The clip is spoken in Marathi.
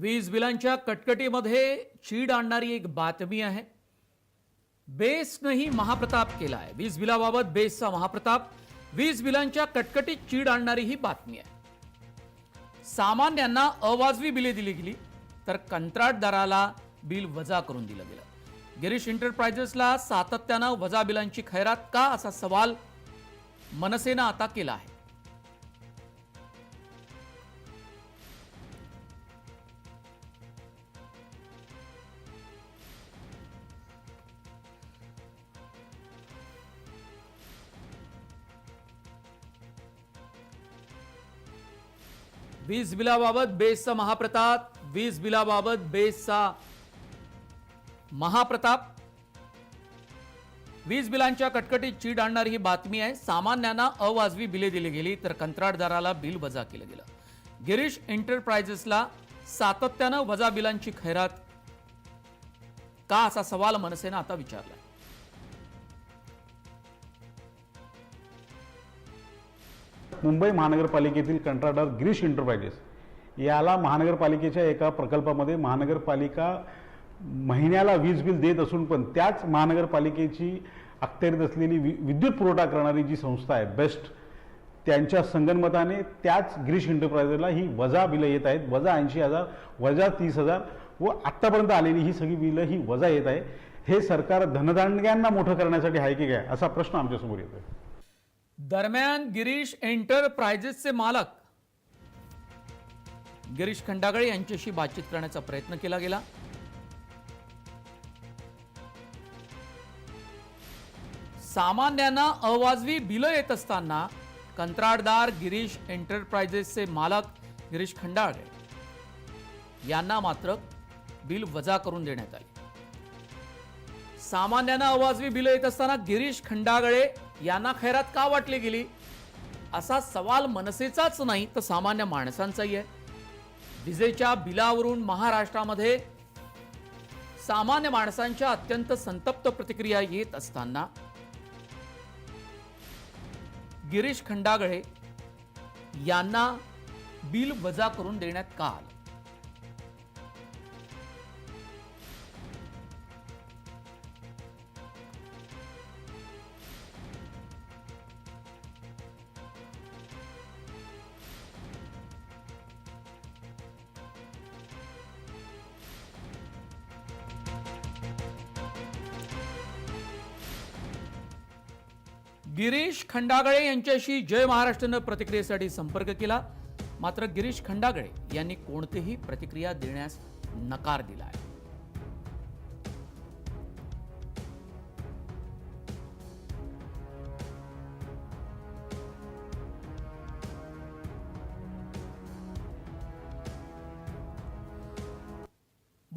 वीज बिलांच्या कटकटीमध्ये चीड आणणारी एक बातमी आहे. बेसनंही महाप्रताप केला आहे वीज बिलाबाबत बेसचा महाप्रताप वीज बिलांच्या कटकटीत चीड आणणारी ही बातमी आहे. सामान्यांना अवाजवी बिले दिली गेली तर कंत्राटदाराला बिल वजा करून दिलं गेलं. गिरीश एंटरप्राइजेसला सातत्यानं वजा बिलांची खैरात का असा सवाल मनसेनं आता केला आहे. वीज बिलाबाबत बेसचा महाप्रताप वीज बिलाबाबत बेसचा महाप्रताप. वीज बिलांच्या कटकटीत चीड आणणारी ही बातमी आहे. सामान्यांना अवाजवी बिले दिली गेली तर कंत्राटदाराला बिल वजा केलं गेलं. गिरीश एंटरप्राइजेसला सातत्यानं वजा बिलांची खैरात का असा सवाल मनसेनं आता विचारला मुंबई महानगरपालिकेतील कंत्राटदार गिरीश एंटरप्राइजेस याला महानगरपालिकेच्या एका प्रकल्पामध्ये महानगरपालिका महिन्याला वीज बिल देत असून पण त्याच महानगरपालिकेची अखत्यारीत असलेली वि विद्युत पुरवठा करणारी जी संस्था आहे बेस्ट त्यांच्या संगनमताने त्याच गिरीश एंटरप्राइजेसला ही वजा बिलं येत आहेत. वजा ऐंशी हजार वजा तीस हजार व आत्तापर्यंत आलेली ही सगळी बिलं ही वजा येत आहे. हे सरकार धनदांडग्यांना मोठं करण्यासाठी आहे की काय असा प्रश्न आमच्यासमोर येतो आहे दरम्यान गिरीश एंटरप्राइजेसचे मालक. गिरीश खंडागळे यांच्याशी बातचीत करण्याचा प्रयत्न केला गेला. सामान्यांना अवाजवी बिलं येत असताना कंत्राटदार गिरीश एंटरप्राइजेसचे मालक गिरीश खंडागळे यांना मात्र बिल वजा करून देण्यात आले. सामान्यांना अवाजवी बिलं येत असताना गिरीश खंडागळे यांना खैरात का वाटली गेली? असा सवाल मनसेचाच नाही तर सामान्य माणसांचाही आहे. विजेच्या बिलावरून महाराष्ट्रामध्ये सामान्य माणसांच्या अत्यंत संतप्त प्रतिक्रिया येत असताना गिरीश खंडागळे यांना बिल वजा करून देण्यात का आलं? गिरीश खंडागळे यांच्याशी जय महाराष्ट्रनं प्रतिक्रियेसाठी संपर्क केला. मात्र गिरीश खंडागळे यांनी कोणतीही प्रतिक्रिया देण्यास नकार दिला आहे